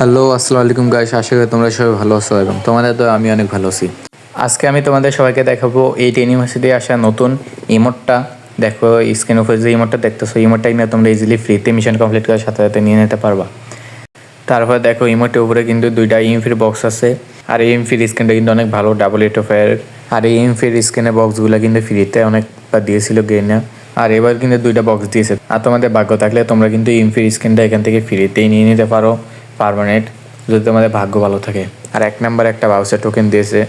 Hello, আসসালামু আলাইকুম guys আশা করি তোমরা সবাই ভালো আছো এবং তোমাদের তো আমি অনেক ভালো আছি। আজকে আমি তোমাদের সবাইকে দেখাবো এই ইউনিভার্সিটি আসা নতুন ইমোটটা দেখো স্ক্রিন উপরে যে ইমোটটা দেখতেছো ইমোটটা নিয়ে তোমরা ইজিলি ফ্রিতে মিশন কমপ্লিট করার সাথে সাথে নিয়ে নিতে পারবা। তারপর দেখো ইমোটের উপরে কিন্তু দুইটা ইমফির বক্স আছে। আর এই ইমফির স্ক্রিনটা কিন্তু অনেক ভালো ডাবল এইট অফ আর এই ইমফির স্ক্রিনের বক্সগুলো কিন্তু ফ্রিতে অনেকবার দিয়েছিল গেইনা আর এবার কিন্তু দুইটা বক্স দিয়েছে। আর তোমাদের ভাগ্য থাকলে তোমরা কিন্তু ইমফির স্ক্রিনটা এখান থেকে ফ্রিতেই নিয়ে নিতে পারো। পারমানেন্ট যদি তোমাদের ভাগ্য ভালো থাকে। আর এক নাম্বার একটা বাউসের টোকেন দিয়েছে,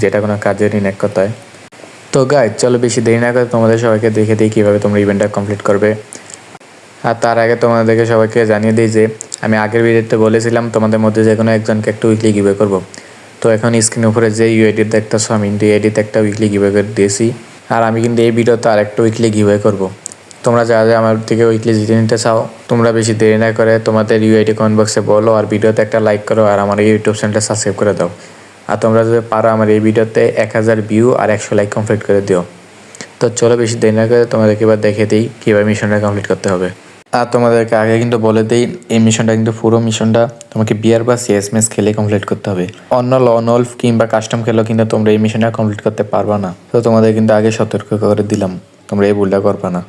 যেটা কোনো কাজেরই এক কথায় তো গাইজ চলো বেশি দেরি না করে তোমাদের সবাইকে দেখে দিই কীভাবে তোমরা ইভেন্টটা কমপ্লিট করবে। আর তার আগে তোমাদেরকে সবাইকে জানিয়ে দিই যে, আমি আগের ভিডিওতে বলেছিলাম তোমাদের মধ্যে যে কোনো একজনকে একটা উইকলি গিভে করব। তো এখন স্ক্রিনের উপরে যে ইউআইডি দেখতেছো, আমি এডিতে একটা উইকলি গিভে করে দিয়েছি। আর আমি কিন্তু এই ভিডিওতে আর একটা উইকলি গিভে করব। তোমরা যারা যারা আমার থেকে উইকলি জিতে নিতে চাও, তোমরা বেশি দেরি না করে তোমাদের ইউআইডি কমেন্ট বক্সে বলো আর ভিডিওতে একটা লাইক করো আর আমার ইউটিউব চ্যানেলটা সাবস্ক্রাইব করে দাও। আর তোমরা যদি পারো আমার এই ভিডিওতে এক হাজার ভিউ আর একশো লাইক কমপ্লিট করে দিও। তো চলো বেশি দেরি না করে তোমাদেরকে এবার দেখে দিই কীভাবে মিশনটা কমপ্লিট করতে হবে। আর তোমাদেরকে আগে কিন্তু বলে দিই, এই মিশনটা কিন্তু পুরো মিশনটা তোমাকে বিয়ার বা সিএস ম্যাচ খেলে কমপ্লিট করতে হবে। অন্য লন ওলফ কিংবা কাস্টম খেলেও কিন্তু তোমরা এই মিশনটা কমপ্লিট করতে পারবা না। তো তোমাদের কিন্তু আগে সতর্ক করে দিলাম, তোমরা এই ভুলটা করবা না।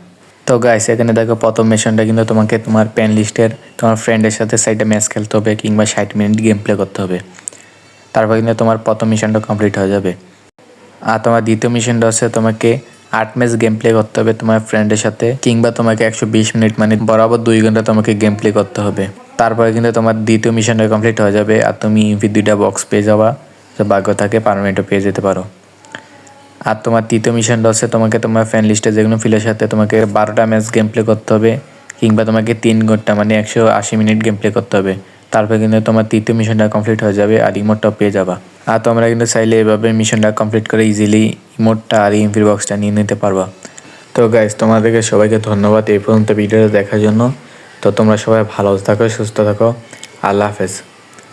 তো গাইস এখানে দেখো প্রথম মিশনটা কিন্তু তোমাকে তোমার প্যান লিস্টের তোমার ফ্রেন্ডের সাথে সাইডে ম্যাচ খেলতে হবে কিংবা ষাট মিনিট গেম প্লে করতে হবে। তারপর কিন্তু তোমার প্রথম মিশনটা কমপ্লিট হয়ে যাবে। আর তোমার দ্বিতীয় মিশনটা হচ্ছে তোমাকে আট ম্যাচ গেম প্লে করতে হবে তোমার ফ্রেন্ডের সাথে, কিংবা তোমাকে একশো বিশ মিনিট মানে বরাবর দুই ঘণ্টা তোমাকে গেম প্লে করতে হবে। তারপরে কিন্তু তোমার দ্বিতীয় মিশনটা কমপ্লিট হয়ে যাবে আর তুমি দুইটা বক্স পেয়ে যাওয়া ভাগ্য থাকে পারমানেন্টও পেয়ে যেতে পারো। আর তোমার তৃতীয় মিশনটা হচ্ছে তোমাকে তোমার ফ্যান লিস্টে যেগুলো ফিলের সাথে তোমাকে বারোটা ম্যাচ গেম প্লে করতে হবে, কিংবা তোমাকে তিন ঘণ্টা মানে একশো আশি মিনিট গেম প্লে করতে হবে। তারপরে কিন্তু তোমার তৃতীয় মিশনটা কমপ্লিট হয়ে যাবে আর ইমোটটাও পেয়ে যাবা। আর তোমরা কিন্তু চাইলে এভাবে মিশনটা কমপ্লিট করে ইজিলি ইমোটটা আর ইমফির বক্সটা নিয়ে নিতে পারবা। তো গাইজ তোমাদেরকে সবাইকে ধন্যবাদ এই পর্যন্ত ভিডিওটা দেখার জন্য। তো তোমরা সবাই ভালো থাকো, সুস্থ থাকো। আল্লাহ হাফেজ।